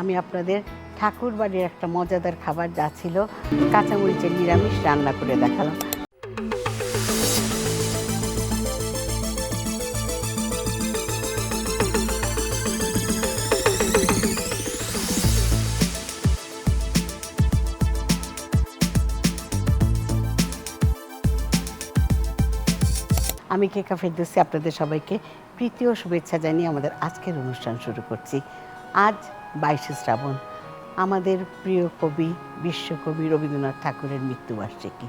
আমি আপনাদের ঠাকুর বাড়ির একটা মজাদার খাবার যা ছিল, কাঁচামরিচের নিরামিষ রান্না করে দেখালাম। আমি কে কেকা ফেরদৌসি, আপনাদের সবাইকে প্রীতি ও শুভেচ্ছা জানিয়ে আমাদের আজকের অনুষ্ঠান শুরু করছি। আজ বাইশে শ্রাবণ। আমাদের প্রিয় কবি, বিশ্বকবি রবীন্দ্রনাথ ঠাকুরের মৃত্যুবার্ষিকী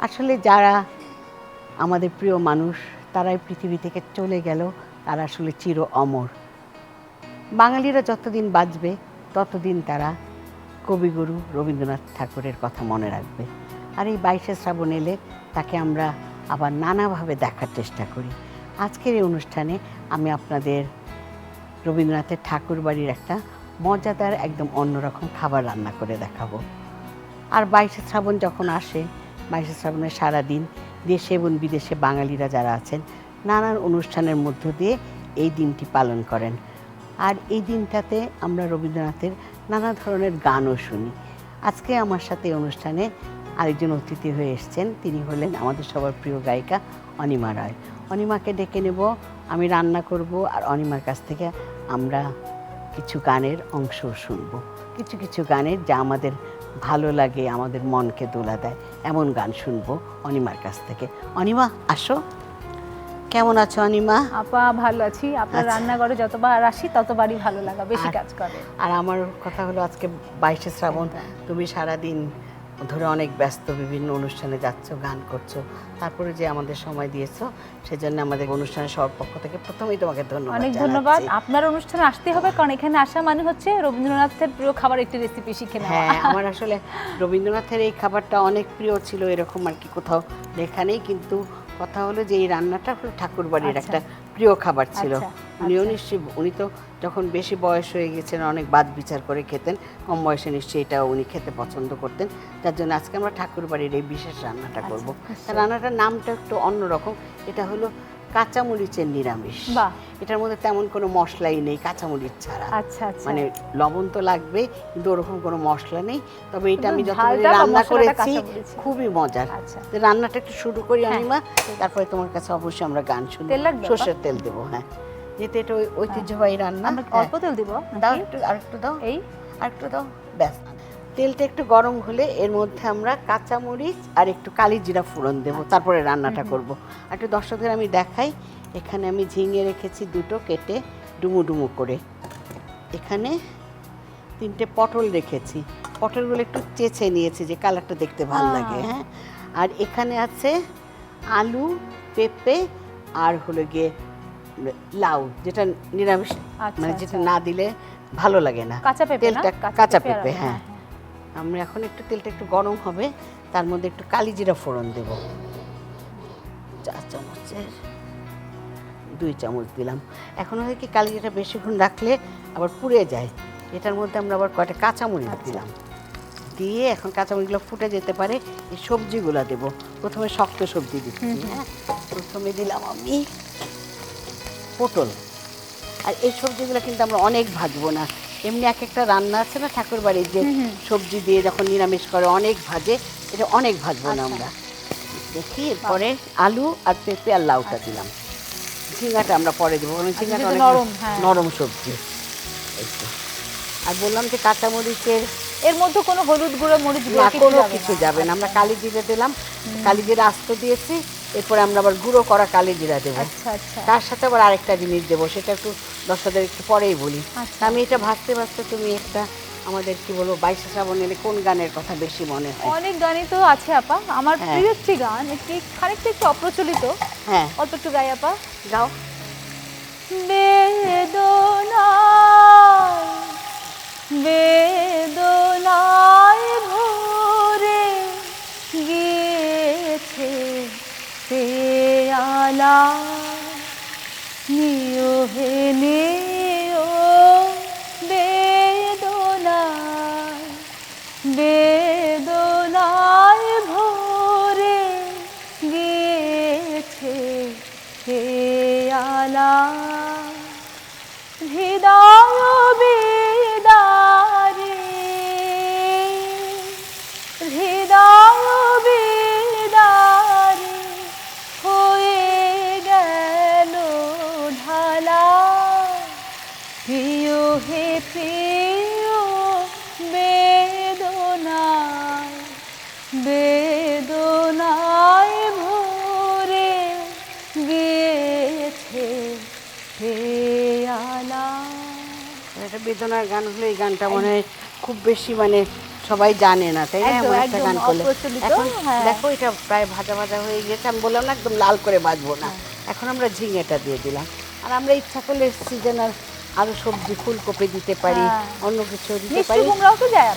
আসলে যারা আমাদের প্রিয় মানুষ, তারাই পৃথিবী থেকে চলে গেল, তারা আসলে চির অমর। বাঙালিরা যতদিন বাঁচবে, ততদিন তারা কবিগুরু রবীন্দ্রনাথ ঠাকুরের কথা মনে রাখবে। আর এই বাইশে শ্রাবণ এলে তাকে আমরা আবার নানাভাবে দেখার চেষ্টা করি। আজকের এই অনুষ্ঠানে আমি আপনাদের রবীন্দ্রনাথের ঠাকুর বাড়ির একটা মজাদার একদম অন্যরকম খাবার রান্না করে দেখাবো। আর বাইশে শ্রাবণ যখন আসে, বাইশে শ্রাবণের সারাদিন দেশে এবং বিদেশে বাঙালিরা যারা আছেন, নানান অনুষ্ঠানের মধ্য দিয়ে এই দিনটি পালন করেন। আর এই দিনটাতে আমরা রবীন্দ্রনাথের নানা ধরনের গানও শুনি। আজকে আমার সাথে অনুষ্ঠানে আরেকজন অতিথি হয়ে এসেছেন, তিনি হলেন আমাদের সবার প্রিয় গায়িকা অনিমা রায়। অনিমাকে ডেকে নেব, আমি রান্না করব আর অনিমার কাছ থেকে আমরা কিছু গানের অংশ শুনব। কিছু কিছু গানের যা আমাদের ভালো লাগে আমাদের মনকে দোলা দেয় এমন গান শুনব অনিমার কাছ থেকে। অনিমা আসো। কেমন আছো অনিমা? আপা ভালো আছি। আপনার আচ্ছা। রান্নাঘরে যতবার আসি ততবারই ভালো লাগা বেশি কাজ করে। আর আমার কথা হলো আজকে বাইশে শ্রাবণ তুমি সারাদিন ধরে অনেক ব্যস্ত বিভিন্ন অনুষ্ঠানে যাচ্ছ গান করছ তারপরে যে আমাদের সময় দিয়েছ সেজন্য আমাদের অনুষ্ঠানের সবার পক্ষ থেকে প্রথমেই তোমাকে ধন্যবাদ অনেক ধন্যবাদ। আপনার অনুষ্ঠানে আসতে হবে কারণ এখানে আসা মানে হচ্ছে রবীন্দ্রনাথের প্রিয় খাবার একটি রেসিপি শিখে নেওয়া। হ্যাঁ আমার আসলে রবীন্দ্রনাথের এই খাবারটা অনেক প্রিয় ছিল এরকম আর কি কোথাও লেখা নেই কিন্তু কথা হলো যে এই রান্নাটা ঠাকুর বাড়ির আচ্ছা। একটা প্রিয় খাবার ছিল। আচ্ছা, উনিও আচ্ছা। নিশ্চয়ই উনি তো যখন বেশি বয়স হয়ে গেছেন অনেক বাদ বিচার করে খেতেন কম বয়সে নিশ্চয়ই এটা উনি খেতে পছন্দ করতেন। যার জন্য আজকে আমরা ঠাকুর বাড়ির এই বিশেষ রান্নাটা করব। আচ্ছা, রান্নাটার নামটা একটু অন্যরকম এটা হলো কাঁচামরিচের নিরামিষ। এটার মধ্যে তেমন কোনো মশলাই নেই কাঁচামরিচ ছাড়া। আচ্ছা আচ্ছা। মানে লবণ তো লাগবে কিন্তু ওরকম কোনো মশলা নেই। তবে এটা আমি শুধু যত ঝালটা বা রান্না করেছি খুবই মজার। আচ্ছা। রান্নাটা একটু শুরু করি আমি মা। তারপরে তোমার কাছে অবশ্যই আমরা গান লাগবে, সর্ষের তেল দেবো হ্যাঁ। যেহেতু এটা ওই- ঐতিহ্যবাহী রান্না। আমরা হ্যাঁ। অল্প তেল দিব দাও একটু আর একটু দাও। এই। আর একটু দাও। ব্যাস। তেলটা একটু গরম হলে এর মধ্যে আমরা কাঁচামরিচ আর একটু কালি জিরা ফোড়ন দেবো। তারপরে রান্নাটা করব। আর একটু দর্শকদের আমি দেখাই। এখানে আমি ঝিঙে রেখেছি দুটো কেটে ডুমু ডুমু করে। এখানে তিনটে পটল রেখেছি। পটলগুলো একটু চেঁচে নিয়েছি যে কালারটা দেখতে ভালো লাগে হ্যাঁ। আর এখানে আছে আলু পেঁপে আর হলো গিয়ে লাউ যেটা নিরামিষ আচ্ছা, মানে যেটা আচ্ছা। না দিলে ভালো লাগে না। কাঁচা পেঁপে না? তেলটা কাঁচা পেঁপে হ্যাঁ। আমরা এখন একটু তেলটা একটু গরম হবে তার মধ্যে একটু কালি জিরা ফোড়ন দেব। চা চামচের দুই চামচ দিলাম। এখন হয় কি কালি জিরা বেশিক্ষণ রাখলে আবার পুড়ে যায়। এটার মধ্যে আমরা আবার কয়টা কাঁচামরিচ আচ্ছা। দিলাম। দিয়ে এখন কাঁচামরিচগুলো ফুটে যেতে পারে এই সবজিগুলো দেব। প্রথমে শক্ত সবজি দিচ্ছি। হ্যাঁ। প্রথমে দিলাম আমি পটল। আর এই সবজিগুলো কিন্তু আমরা অনেক ভাজবো না। এমনি এক একটা রান্না আছে না ঠাকুর বাড়ির যে। সবজি দিয়ে যখন নিরামিষ করে অনেক ভাজে এটা অনেক ভাজবো না আচ্ছা। আমরা। দেখি এরপরে আলু আর পেঁপে আর লাউটা দিলাম। ঝিঙ্গাটা আমরা পরে দেবো কারণ ঝিঙ্গাটা অনেক নরম, হ্যাঁ। নরম সবজি। আর বললাম যে কাঁচামরিচের এর মধ্যে কোনো হলুদ গুঁড়ো মরিচ গুঁড়ো কোনো কিছু যাবে না। আমরা কালি জিরে দিলাম। কালি জিরে আস্ত দিয়েছি। এরপরে আমরা আবার গুঁড়ো করা কালি জিরা দেবো। আচ্ছা আচ্ছা। তার সাথে আবার আরেকটা জিনিস দেবো সেটা একটু দর্শকদের একটু পরেই বলি। আচ্ছা। আমি এটা ভাবতে ভাবতে তুমি একটা আমাদের কি বলব বাইশে শ্রাবণ এলে কোন গানের কথা বেশি মনে হয়? অনেক গানই তো আছে আপা। আমার হ্যাঁ। প্রিয় একটি গান একটি খানিকটা একটু অপ্রচলিত। হ্যাঁ। অল্প একটু গাই আপা। গাও। বেদনায় বেদনায় নিও হে বেদনার গান হলে এই গানটা মনে হয় খুব বেশি মানে সবাই জানে না তাই না? এমন একটা গান করলে। এখন হ্যাঁ। দেখো এটা প্রায় ভাজা ভাজা হয়ে গেছে আমি বললাম না একদম লাল করে বাজবো না। এখন আমরা ঝিঙেটা দিয়ে দিলাম। আর আমরা ইচ্ছা করলে সিজনাল আরও সবজি ফুলকপি দিতে পারি হ্যাঁ। অন্য কিছু দিতে পারি।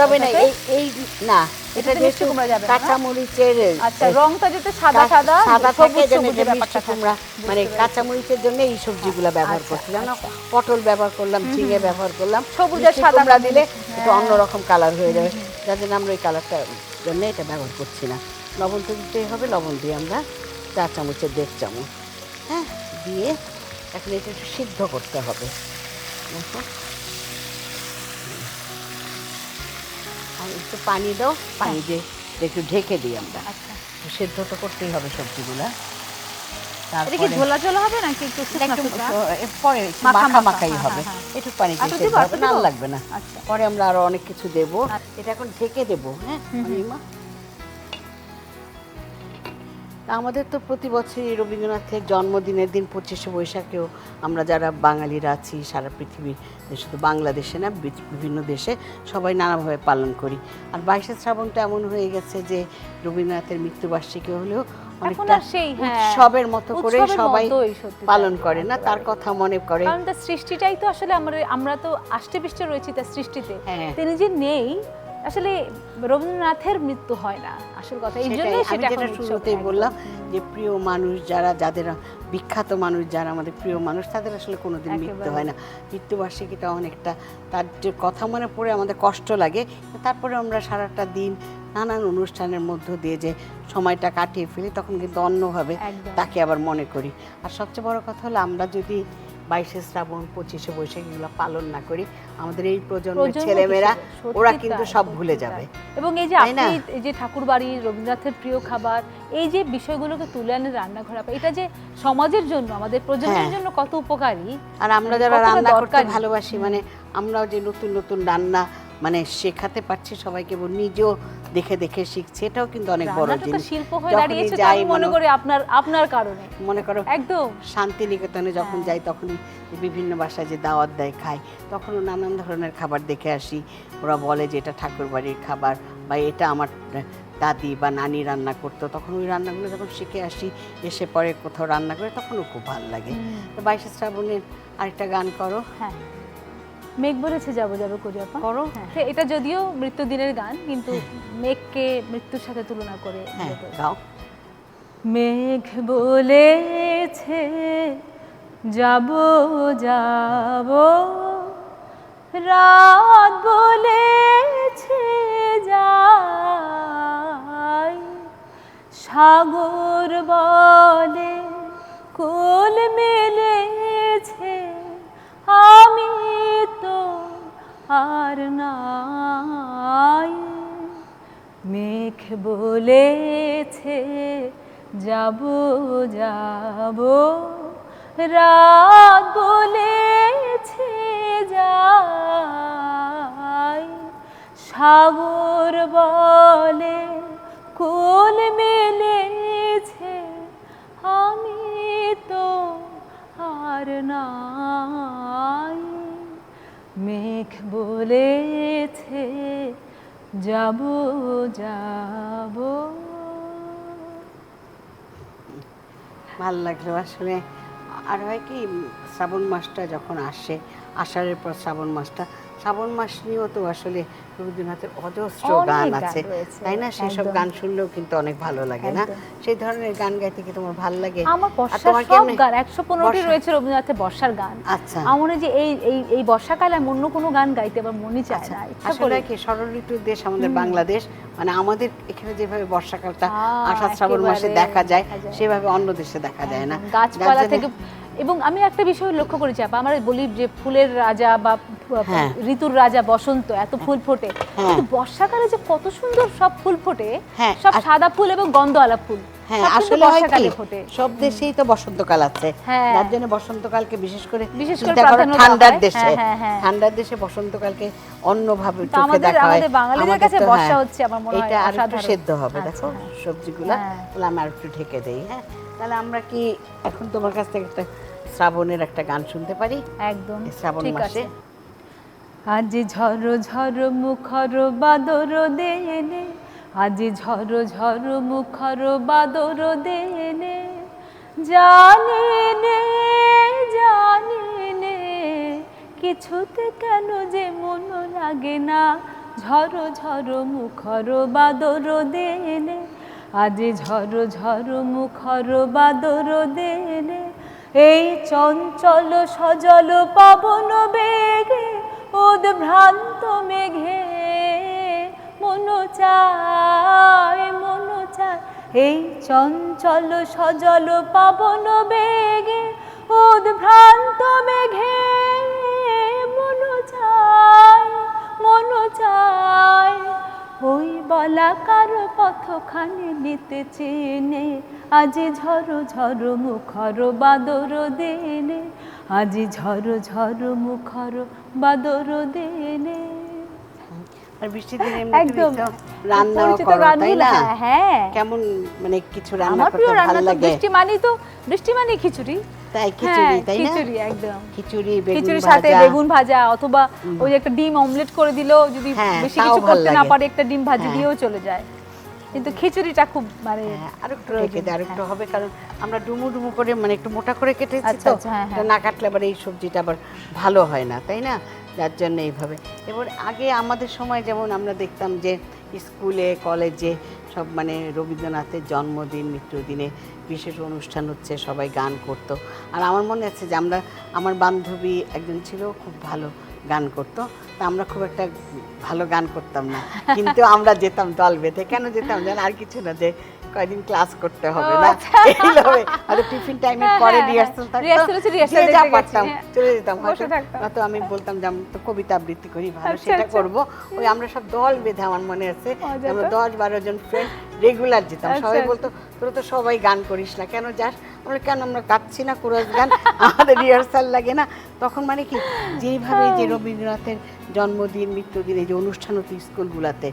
তবে না এই এই না এটা এটাতে মিষ্টি যেহেতু কুমড়া যাবে কাঁচা মরিচের আচ্ছা রংটা সাদা সাদা সাদা থাকে মিষ্টি কুমড়া মানে বুঝতে কাঁচা মরিচের জন্য এই সবজিগুলো ব্যবহার আচ্ছা, করছি জানো? আচ্ছা। পটল ব্যবহার করলাম ঝিঙে ব্যবহার করলাম। সবুজ আর সাদা দিলে একটু হ্যাঁ। অন্যরকম কালার হয়ে যাবে। যার জন্য আমরা এই কালারটা জন্য এটা ব্যবহার করছি না। লবণ তো দিতেই হবে লবণ দিয়ে আমরা চার চামচের দেড় চামচ হ্যাঁ দিয়ে এখন এটা একটু সিদ্ধ করতে হবে। দেখো। আর একটু পানি দাও। পানি দিয়ে একটু ঢেকে দিই আমরা। আচ্ছা। সেদ্ধ তো করতেই হবে সবজিগুলা। এটা ঝোলা ঝোলা হবে নাকি একটু পরে মাখা মাখাই হ্যাঁ, হবে। হ্যাঁ, একটু পানি দিয়ে না লাগবে না। আচ্ছা। পরে আমরা আরও অনেক কিছু দেব। আচ্ছা। এটা এখন ঢেকে দেবো হ্যাঁ? আমাদের তো প্রতি বছরই রবীন্দ্রনাথের জন্মদিনের দিন পঁচিশে বৈশাখেও আমরা যারা বাঙালিরা আছি সারা পৃথিবীর শুধু বাংলাদেশে না বিভিন্ন দেশে সবাই নানাভাবে পালন করি। আর বাইশে শ্রাবণটা এমন হয়ে গেছে যে রবীন্দ্রনাথের মৃত্যুবার্ষিকী হলেও অনেকটা হ্যাঁ, উৎসবের মতো করে সবাই পালন করে না তার কথা মনে করে। কারণ তার সৃষ্টিটাই তো আসলে আমরা আমরা তো আষ্টে পৃষ্ঠে রয়েছি তার সৃষ্টিতে। হ্যাঁ। তিনি যে নেই আসলে রবীন্দ্রনাথের মৃত্যু হয় না আসল কথা। এই জন্যই সেটা এখন শুরুতেই বললাম যে প্রিয় মানুষ যারা যাদের বিখ্যাত মানুষ যারা আমাদের প্রিয় মানুষ তাদের আসলে কোনোদিন মৃত্যু হয় না। মৃত্যুবার্ষিকীটা অনেকটা তার যে কথা মনে পড়ে আমাদের কষ্ট লাগে তারপরে আমরা সারাটা দিন নানান অনুষ্ঠানের মধ্য দিয়ে যে সময়টা কাটিয়ে ফেলি তখন কিন্তু অন্যভাবে তাকে আবার মনে করি। আর সবচেয়ে বড় কথা হলো আমরা যদি বাইশে শ্রাবণ পঁচিশে বৈশাখ এগুলো পালন না করি। আমাদের এই প্রজন্মের প্রজন্ম ছেলেমেয়েরা ওরা কিন্তু সব ভুলে যাবে। এবং এই যে আপনি এই যে ঠাকুরবাড়ি রবীন্দ্রনাথের প্রিয় খাবার এই যে বিষয়গুলোকে তুলে আনে রান্নাঘর এটা যে সমাজের জন্য আমাদের প্রজন্মের হ্যাঁ। জন্য কত উপকারী আর আমরা মানে যারা রান্না করতে ভালোবাসি মানে আমরাও যে নতুন নতুন রান্না মানে শেখাতে পারছি সবাইকে নিজেও দেখে দেখে শিখছে এটাও কিন্তু অনেক বড় জিনিস। শিল্প হয়ে দাঁড়িয়েছে যাই আমি মনে মনে- করি আপনার আপনার কারণে। মনে করো একদম। শান্তিনিকেতনে যখন হ্যাঁ। যাই তখনই বিভিন্ন বাসায় যে দাওয়াত দেয় খাই। তখনও নানান ধরনের খাবার দেখে আসি। ওরা বলে যে এটা ঠাকুর বাড়ির খাবার বা এটা আমার দাদি বা নানি রান্না করতো। তখন ওই রান্নাগুলো যখন শিখে আসি এসে পরে কোথাও রান্না করে তখনও খুব ভালো লাগে। তো বাইশে শ্রাবণের আরেকটা গান করো। হ্যাঁ। মেঘ বলেছে যাব যাব করি আপা। করো। হ্যাঁ। এটা যদিও মৃত্যুদিনের গান কিন্তু মেঘকে মৃত্যুর সাথে তুলনা করে হ্যাঁ ইয়ে গাও। মেঘ বলেছে যাব যাব। রাত বলেছে যাই। সাগর বলে কুল মেলেছে আমি আর নাই মেঘ বলেছে যাব যাব রাত বলেছে লাগল আসলে আর হয় কি শ্রাবণ মাসটা যখন আসে আষাঢ়ের পর শ্রাবণ মাসটা শ্রাবণ মাস নিয়েও তো আসলে রবীন্দ্রনাথের অজস্র গান আছে তাই না? সেসব গান শুনলেও কিন্তু অনেক ভালো লাগে না? সেই ধরনের গান গাইতে কি তোমার ভালো লাগে? আমার বর্ষার সব গান একশো পনেরোটি রয়েছে রবীন্দ্রনাথের বর্ষার গান। আচ্ছা। আমার যে এই এই এই বর্ষাকালে আমি অন্য কোনো গান গাইতে আমার মনই চায় আচ্ছা। না আসলে কি ষড় ঋতুর দেশ আমাদের বাংলাদেশ মানে আমাদের এখানে যেভাবে বর্ষাকালটা আষাঢ় শ্রাবণ মাসে দেখা যায় সেভাবে অন্য দেশে দেখা যায় না। গাছপালা থেকে এবং আমি একটা বিষয় লক্ষ্য করেছি আপা আমরা বলি যে ফুলের রাজা বা হ্যাঁ। ঋতুর রাজা বসন্ত এত ফুল ফোটে হ্যাঁ। কিন্তু বর্ষাকালে যে কত সুন্দর সব ফুল ফোটে হ্যাঁ, সব সাদা ফুল এবং গন্ধওয়ালা ফুল হ্যাঁ আসলে হয় কি সব দেশেই তো বসন্তকাল আছে হ্যাঁ। জন্য বসন্তকালকে বিশেষ করে বিশেষ করে ঠান্ডার দেশে। ঠান্ডার দেশে বসন্তকালকে অন্যভাবে চোখে দেখা হয় আমাদের বাঙালিদের কাছে বর্ষা হচ্ছে আমার মনে হয় এটা আর একটু। সেদ্ধ হবে আচ্ছা, দেখো। সবজিগুলো। তাহলে আমরা একটু ঢেকে দেই হ্যাঁ তাহলে আমরা কি এখন তোমার কাছ থেকে একটা শ্রাবণের একটা গান শুনতে পারি? একদম শ্রাবণ মাসে। আজি ঝড় ঝড় মুখর বাদর দেনে আজি ঝড় ঝড় মুখর বাদর দেনে জানি নে জানি নে কিছুতে কেন যে মন লাগে না ঝড় ঝড় মুখর বাদর দেনে আজি ঝড় ঝড় মুখর বাদর দেনে এই চঞ্চল সজল পবন বেগে, উদ্ভ্রান্ত মেঘে। মন চায় মন চায়। এই চঞ্চল সজল পবন বেগে, উদ্ভ্রান্ত মেঘে। মন চায় মন চায়। ওই বলাকার পথখানে নিতে চেনে আজি ঝড় ঝড় মুখর বাদর দেনে আজি ঝড় ঝড় মুখর বাদর দেনে। আর বৃষ্টির দিনে একদম তুমি তো রান্নাও পরিচিত করো তাই না? হ্যাঁ, কেমন মানে কিছু রান্না করতে ভালো লাগে? বৃষ্টি মানেই তো বৃষ্টি মানে খিচুড়ি। তাই খিচুড়ি হ্যাঁ, তাই না? খিচুড়ি একদম। খিচুড়ি বেগুন খিচুড়ির সাথে ভাজা। বেগুন ভাজা অথবা ওই একটা ডিম অমলেট করে দিলেও যদি হ্যাঁ, বেশি কিছু করতে না পারে একটা ডিম ভাজি। দিয়েও চলে যায়। কিন্তু খিচুড়িটা খুব মানে হ্যাঁ, আর একটু রেখে দে আর একটু হ্যাঁ। হবে কারণ আমরা ডুমু ডুমু করে মানে একটু মোটা করে কেটেছি আচ্ছা, তো আচ্ছা, হ্যাঁ। না কাটলে আবার এই সবজিটা আবার ভালো হয় না তাই না যার জন্য এইভাবে এবার আগে আমাদের সময় যেমন আমরা দেখতাম যে স্কুলে কলেজে সব মানে রবীন্দ্রনাথের জন্মদিন মৃত্যুদিনে বিশেষ অনুষ্ঠান হচ্ছে সবাই গান করতো আর আমার মনে আছে যে আমরা আমার বান্ধবী একজন ছিল খুব ভালো গান করতো। তা আমরা খুব একটা ভালো গান করতাম না। কিন্তু আমরা যেতাম দল বেঁধে। কেন যেতাম জান? আর কিছু না যে কয়দিন ক্লাস করতে হবে না আচ্ছা। এইভাবে আর টিফিন টাইমের হ্যাঁ, পরে হ্যাঁ, রিহার্সাল হ্যাঁ। হচ্ছে, rehearsal যে পারতাম হ্যাঁ। চলে যেতাম হয়তো থাকতাম। নয়তো আমি বলতাম যে আমি তো কবিতা আবৃত্তি করি ভালো আচ্ছা, সেটা আচ্ছা। করব ওই আমরা সব দল বেঁধে আমার মনে আছে আমরা তো। দশ বারো জন ফ্রেন্ড রেগুলার যেতাম সবাই। বলতো তোরা তো সবাই গান করিস না কেন যাস আমরা কেন আমরা গাচ্ছি না কুরস গান আমাদের রিহার্সাল লাগে না তখন মানে কি যেইভাবে যে রবীন্দ্রনাথের জন্মদিন মৃত্যুদিন এই যে অনুষ্ঠান হতো স্কুলগুলাতে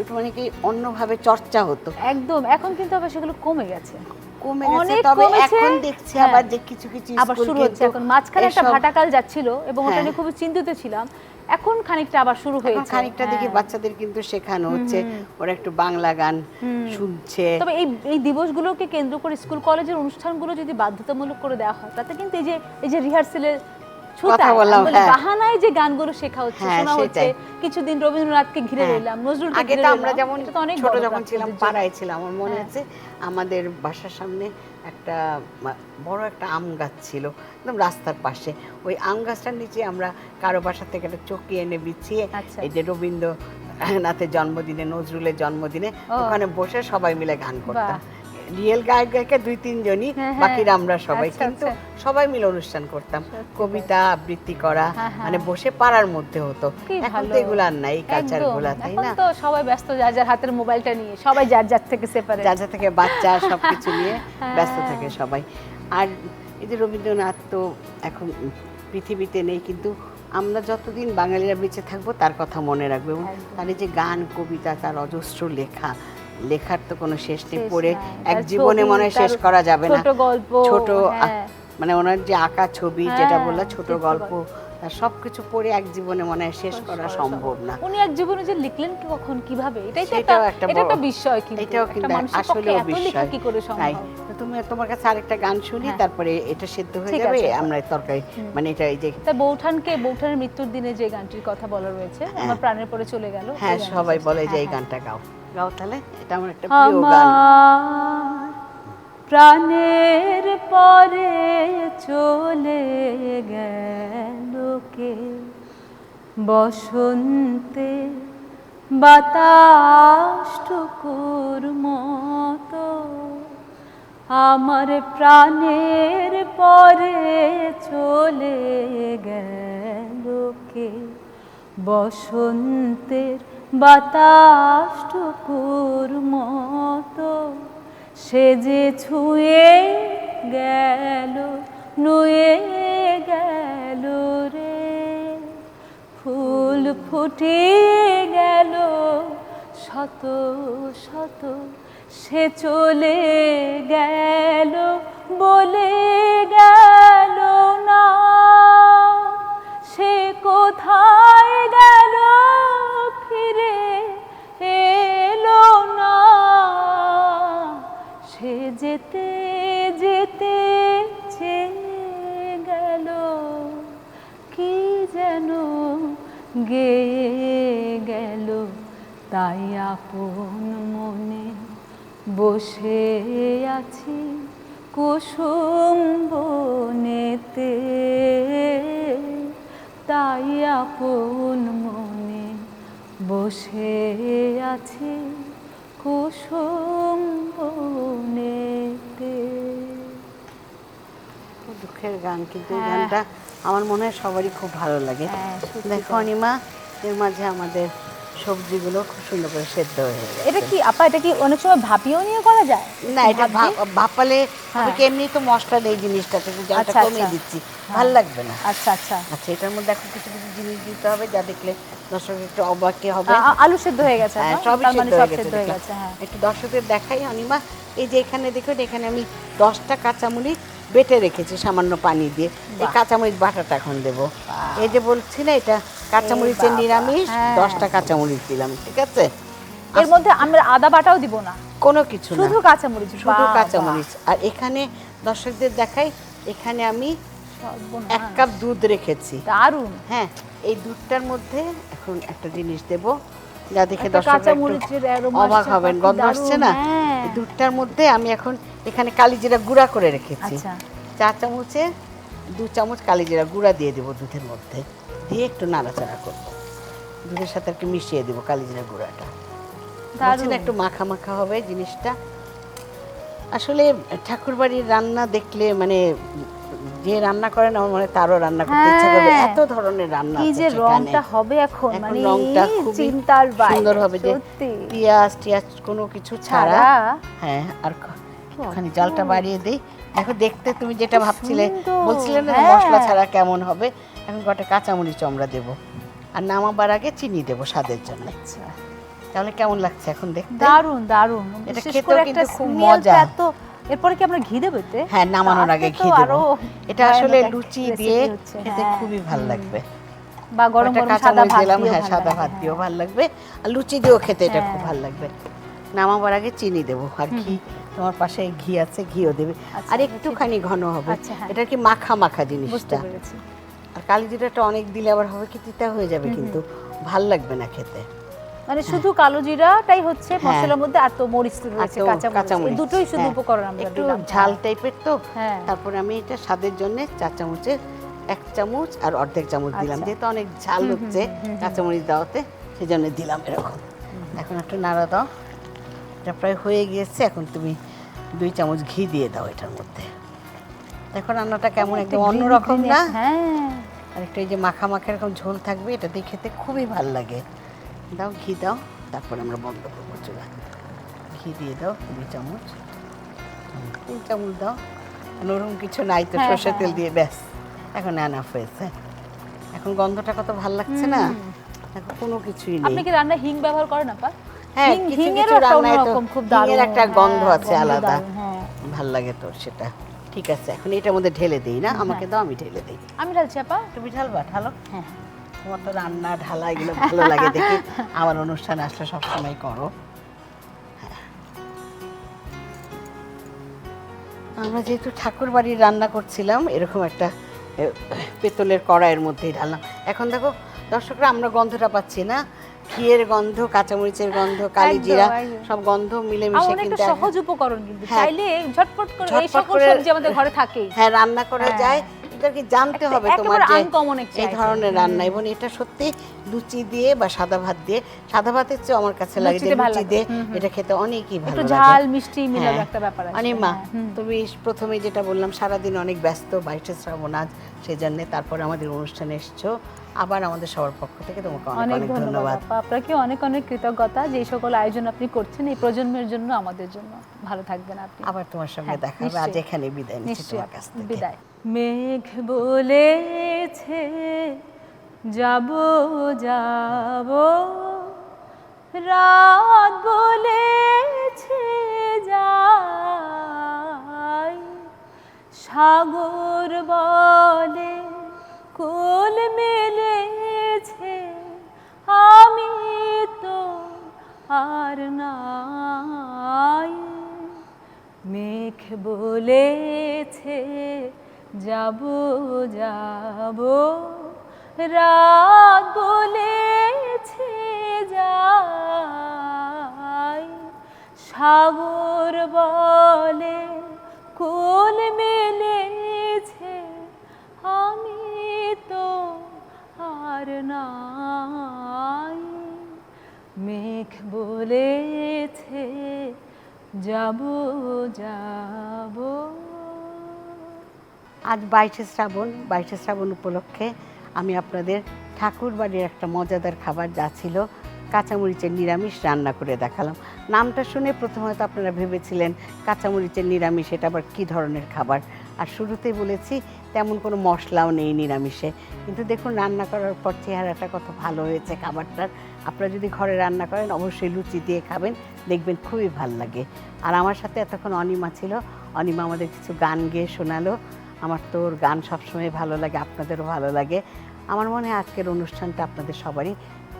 একটু মানে কি অন্যভাবে চর্চা হতো। একদম এখন কিন্তু আবার সেগুলো কমে গেছে। কমে গেছে তবে এখন দেখছি হ্যাঁ। আবার যে কিছু কিছু আবার শুরু হচ্ছে। এখন মাঝখানে একটা ভাটাকাল যাচ্ছিল এবং ওটা হ্যাঁ। নিয়ে চিন্তিত ছিলাম। এখন খানিকটা আবার শুরু হয়েছে। খানিকটা দেখি হ্যাঁ। বাচ্চাদের কিন্তু শেখানো হচ্ছে। ওরা একটু বাংলা গান শুনছে। তবে এই এই দিবসগুলোকে কেন্দ্র করে স্কুল কলেজের অনুষ্ঠানগুলো যদি বাধ্যতামূলক করে দেওয়া হয় তাতে কিন্তু এই যে এই যে রিহার্সেলের কথা বললাম, হ্যাঁ। বাহানায় যে গানগুলো শেখা হচ্ছে হ্যাঁ, শোনা হচ্ছে কিছুদিন রবীন্দ্রনাথকে ঘিরে হ্যাঁ। রইলাম নজরুলকে ঘিরে তো আমরা যেমন এটা তো অনেক ছোট বড় যখন ছিলাম পাড়ায় ছিলাম আমার মনে। আছে আমাদের বাসার সামনে একটা বড় একটা আম গাছ ছিল একদম রাস্তার পাশে ওই আম গাছটার নিচে আমরা কারও বাসা থেকে একটা চকি এনে বিছিয়ে আচ্ছা। এই যে রবীন্দ্রনাথের জন্মদিনে নজরুলের জন্মদিনে ওখানে বসে সবাই মিলে গান করতাম। রিয়েল গায়ক গায়িকা দুই তিনজনই হ্যাঁ, হ্যাঁ। বাকিরা আমরা সবাই আচ্ছা, কিন্তু আচ্ছা। সবাই মিলে অনুষ্ঠান করতাম কবিতা আবৃত্তি করা হ্যাঁ। মানে বসে পাড়ার মধ্যে হতো এখন তো এগুলো আর নাই কালচার। গুলা তাই না তো সবাই ব্যস্ত যার যার হাতের মোবাইলটা নিয়ে সবাই যার যার থেকে সেপারেট যা যা থেকে বাচ্চা সবকিছু নিয়ে হ্যাঁ। ব্যস্ত থাকে সবাই আর এই যে রবীন্দ্রনাথ তো এখন পৃথিবীতে নেই কিন্তু আমরা যতদিন বাঙালিরা বেঁচে থাকব তার কথা মনে রাখব এবং। তার যে গান কবিতা তার অজস্র লেখা লেখার তো কোনো শেষ নেই পড়ে এক জীবনে মনে হয় শেষ করা যাবে না। ছোট গল্প, ছোট হ্যাঁ। মানে ওনার যে আঁকা ছবি যেটা হ্যাঁ, বললা ছোট গল্প। তার সবকিছু পড়ে এক জীবনে মনে হয় শেষ করা সম্ভব না। উনি এক জীবনে যে লিখলেন কখন কীভাবে এটাই তো একটা এটা একটা বিস্ময় কিন্তু এটাও কিন্তু লেখা বিস্ময় কি করে সম্ভব? তুমি তোমার কাছে আরেকটা গান শুনি হ্যাঁ। তারপরে এটা সিদ্ধ হয়ে যাবে আমরা তরকারি মানে এটা এই যে বৌঠানকে বৌঠানের মৃত্যুর দিনে যে গানটির কথা বলা রয়েছে আমার প্রাণের পরে চলে গেল হ্যাঁ সবাই বলে যে হ্যাঁ, এই হ্যাঁ। গানটা গাও। গাও তাহলে? এটা আমার একটা প্রিয় গান। প্রাণের পরে চলে গেল কে? বসন্তে বাতাস টুকুর মতো আমার প্রাণের পরে চলে গেল কে? বসন্তের বাতাস মতো সে যে ছুঁয়ে গেল, নুয়ে গেল রে। ফুল ফুটিয়ে গেল, শত শত সে চলে গেল বলে গেল না। সে কোথায় গেয়ে গেল তাই আপন মনে বসে আছি কুসুম বনেতে তাই আপন মনে বসে আছি কুসুম বনেতে দুঃখের গান কিন্তু হ্যাঁ। গানটা আমার মনে হয় সবারই খুব ভালো লাগে। হ্যাঁ, দেখো অনিমা এর মাঝে আমাদের সবজিগুলো খুব সুন্দর করে সেদ্ধ হয়ে গেছে। এটা কি আপা এটা কি অনেক সময় ভাপিয়েও নিয়ে করা যায়? না এটা দিয়ে? ভাপালে হ্যাঁ। কি এমনি তো মশলা নেই জিনিসটাতে একটু জলটা আচ্ছা, কমিয়ে আচ্ছা। দিচ্ছি। ভালো লাগবে না। আচ্ছা আচ্ছা। আচ্ছা এটার মধ্যে এখন কিছু কিছু জিনিস দিতে হবে যা দেখলে দর্শক একটু অবাকে হবে। আলু সেদ্ধ হয়ে গেছে হ্যাঁ সবই মানে সেদ্ধ সব হয়ে গেছে সেদ্ধ হয়ে গেছে হ্যাঁ। একটু দর্শকদের দেখাই অনিমা এই যে এখানে দেখুন এখানে আমি দশটা কাঁচামরিচ বেটে রেখেছি সামান্য পানি দিয়ে। এই কাঁচামরিচ বাটাটা এখন দেবো। এই যে বলছি না এটা কাঁচামরিচের নিরামিষ হ্যাঁ। দশটা কাঁচামরিচ দিলাম ঠিক আছে? এর মধ্যে আমরা আদা বাটাও দিব না? কোনো কিছু না। শুধু কাঁচামরিচ শুধু কাঁচামরিচ। আর এখানে দর্শকদের দেখাই এখানে আমি এক কাপ দুধ রেখেছি। দারুণ। হ্যাঁ এই দুধটার মধ্যে এখন একটা জিনিস দেব। যা দেখে একটু অবাক হবেন। গন্ধ আসছে না? হ্যাঁ। দুধটার মধ্যে আমি এখন এখানে কালিজিরা গুঁড়া করে রেখেছি। আচ্ছা। চা চামচে দু চামচ কালিজিরা গুঁড়া দিয়ে দেবো দুধের মধ্যে। দিয়ে একটু নাড়াচাড়া করব। দুধের সাথে একটু মিশিয়ে দেবো কালিজিরা গুঁড়াটা। না একটু মাখা মাখা হবে জিনিসটা। আসলে ঠাকুরবাড়ির রান্না দেখলে মানে যে রান্না করেন আমার মনে তারও রান্না করতে ইচ্ছা করবে। হ্যাঁ। এত ধরনের রান্না কি যে রংটা হবে এখন এখন মানে রংটা খুবই চিন্তার বাইরে সুন্দর হবে যে পেঁয়াজ টিয়াজ কোনো কিছু ছাড়া। হ্যাঁ আর একটুখানি জালটা বাড়িয়ে দিই। দেখো দেখতে তুমি যেটা ভাবছিলে বলছিলে না হ্যাঁ। মশলা ছাড়া কেমন হবে? এখন কটা কাঁচামরিচ আমরা দেবো। আর নামাবার আগে চিনি দেবো স্বাদের জন্য। আচ্ছা। তাহলে কেমন লাগছে এখন দেখতে? দারুণ দারুণ। এটা খেতেও কিন্তু খুব মজা। এরপরে কি আমরা ঘি দেবো এতে? হ্যাঁ নামানোর আগে ঘি দেবো। এটা আসলে লুচি দিয়ে খেতে হ্যাঁ। খুবই ভালো লাগবে। বা গরম গরম সাদা ভাত দিলাম হ্যাঁ সাদা ভাত। দিয়েও ভালো লাগবে। আর লুচি দিয়েও খেতে এটা খুব হ্যাঁ। ভালো লাগবে। নামাবার আগে চিনি দেবো আর ঘি। তোমার পাশে ঘি আছে ঘিও দেবে। আচ্ছা, আর একটুখানি ঘন হবে। আচ্ছা, হ্যাঁ। এটা কি মাখা মাখা জিনিসটা? পেরেছি। আর কালি জিরাটা অনেক দিলে আবার হবে কি তিতা হয়ে যাবে কিন্তু। ভালো লাগবে না খেতে। মানে শুধু কালো জিরাটাই হচ্ছে হ্যাঁ। মশলার মধ্যে আর তো মরিচ রয়েছে কাঁচা মরিচ দুটোই শুধু হ্যাঁ। উপকরণ আমরা একটু ঝাল টাইপের তো। হ্যাঁ। তারপরে আমি এটা স্বাদের জন্য চার চামচের এক চামচ আর অর্ধেক চামচ দিলাম। আচ্ছা। যেহেতু অনেক ঝাল হচ্ছে কাঁচামরিচ দেওয়াতে সেই জন্য দিলাম এরকম। এখন একটু নাড়া দাও। এটা প্রায় হয়ে গিয়েছে এখন তুমি দুই চামচ ঘি দিয়ে দাও এটার মধ্যে। দেখো রান্নাটা কেমন একদম অন্যরকম না? হ্যাঁ। আর একটু এই যে মাখা মাখা এরকম ঝোল থাকবে এটা দিয়ে খেতে খুবই ভালো লাগে। দাও ঘি দাও তারপরে আমরা বন্ধ করব চুলা। ঘি দিয়ে দাও দুই চামচ। তিন চামচ দাও। নরম কিছু নাই তো হ্যাঁ, সর্ষের হ্যাঁ, তেল দিয়ে ব্যাস। এখন এনাফ হয়েছে। এখন গন্ধটা কত ভালো লাগছে না? এখন কোনো কিছুই আপনি নেই। কি রান্না হিং ব্যবহার করেন আপা? হ্যাঁ হিং- কিছু কিছু রান্নায় তো হিঙের একটা গন্ধ হ্যাঁ, আছে আলাদা। হ্যাঁ। ভালো লাগে তোর সেটা। ঠিক আছে এখন এটার মধ্যে ঢেলে দিই না? আমাকে দাও আমি ঢেলে দিই। আমি ঢালছি আপা। তুমি ঢালবা ঢালো। হ্যাঁ। তোমার তো রান্না ঢালা এগুলো ভালো লাগে দেখি। আমার অনুষ্ঠান আসলে সবসময় করো। আমরা যেহেতু ঠাকুর বাড়ির রান্না করছিলাম এরকম একটা পেতলের কড়াইয়ের মধ্যেই ঢাললাম। এখন দেখো দর্শকরা আমরা গন্ধটা পাচ্ছি না। ঘিয়ের গন্ধ কাঁচামরিচের গন্ধ কালি জিরা সব গন্ধ মিলেমিশে অনেকটা কিন্তু সহজ উপকরণ কিন্তু। হ্যাঁ। চাইলে ঝটপট করে এই সকল সবজি আমাদের ঘরে থাকেই। হ্যাঁ রান্না করা হ্যাঁ। যায়। এটা জানতে হবে তোমার যে এই ধরনের রান্না এবং এটা সত্যি লুচি দিয়ে বা সাদা ভাত দিয়ে সাদা ভাতের চেয়ে আমার কাছে লাগে যে লুচি দিয়ে। এটা খেতে অনেকই ভালো একটু লাগে। ঝাল মিষ্টি মিলানো হ্যাঁ। একটা ব্যাপার আছে। মানে মা তুমি প্রথমে যেটা বললাম সারাদিন অনেক ব্যস্ত বাইশে শ্রাবণ আজ সেই তারপর তারপরে আমাদের অনুষ্ঠানে এসছো। আবার আমাদের সবার পক্ষ থেকে তোমাকে অনেক অনেক অনেক ধন্যবাদ ধন্যবাদ। আপনাকে অনেক অনেক কৃতজ্ঞতা যে সকল আয়োজন আপনি করছেন এই প্রজন্মের জন্য আমাদের জন্য। ভালো থাকবেন আপনি। আবার তোমার সঙ্গে হ্যাঁ, দেখা হবে। আজ এখানে বিদায় নিচ্ছি তোমার কাছ থেকে। বিদায়। মেঘ বলেছে যাব যাব। রাত বলেছে যাই। সাগর বলে কুল মেলেছে, আমি তো আর নাই। মেঘ বলেছে, যাব যাব। রাত বলেছে, যাই। সাগর বলে, কুল মেলেছে আর মেঘ বলেছে, যাব যাব। আজ বাইশে শ্রাবণ বাইশে শ্রাবণ উপলক্ষে আমি আপনাদের ঠাকুর বাড়ির একটা মজাদার খাবার যা ছিল কাঁচামরিচের নিরামিষ রান্না করে দেখালাম। নামটা শুনে প্রথমে হয়তো আপনারা ভেবেছিলেন কাঁচামরিচের নিরামিষ, এটা আবার কী ধরনের খাবার? আর শুরুতেই বলেছি তেমন কোনো মশলাও নেই নিরামিষে। কিন্তু দেখুন, রান্না করার পর চেহারাটা কত ভালো হয়েছে খাবারটার আপনারা যদি ঘরে রান্না করেন, অবশ্যই লুচি দিয়ে খাবেন, দেখবেন খুবই ভালো লাগে। আর আমার সাথে এতক্ষণ অনিমা ছিল। অনিমা আমাদের কিছু গান গেয়ে শোনালো। আমার তো ওর গান সবসময় ভালো লাগে, আপনাদেরও ভালো লাগে। আমার মনে হয় আজকের অনুষ্ঠানটা আপনাদের সবারই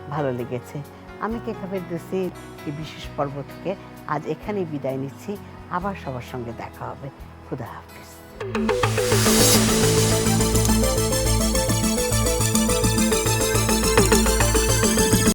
ভালো লেগেছে। আমি কেকাফের দেশে এই বিশেষ পর্ব থেকে আজ এখানেই বিদায় নিচ্ছি। আবার সবার সঙ্গে দেখা হবে। খুদা হাফিজ। Thank you.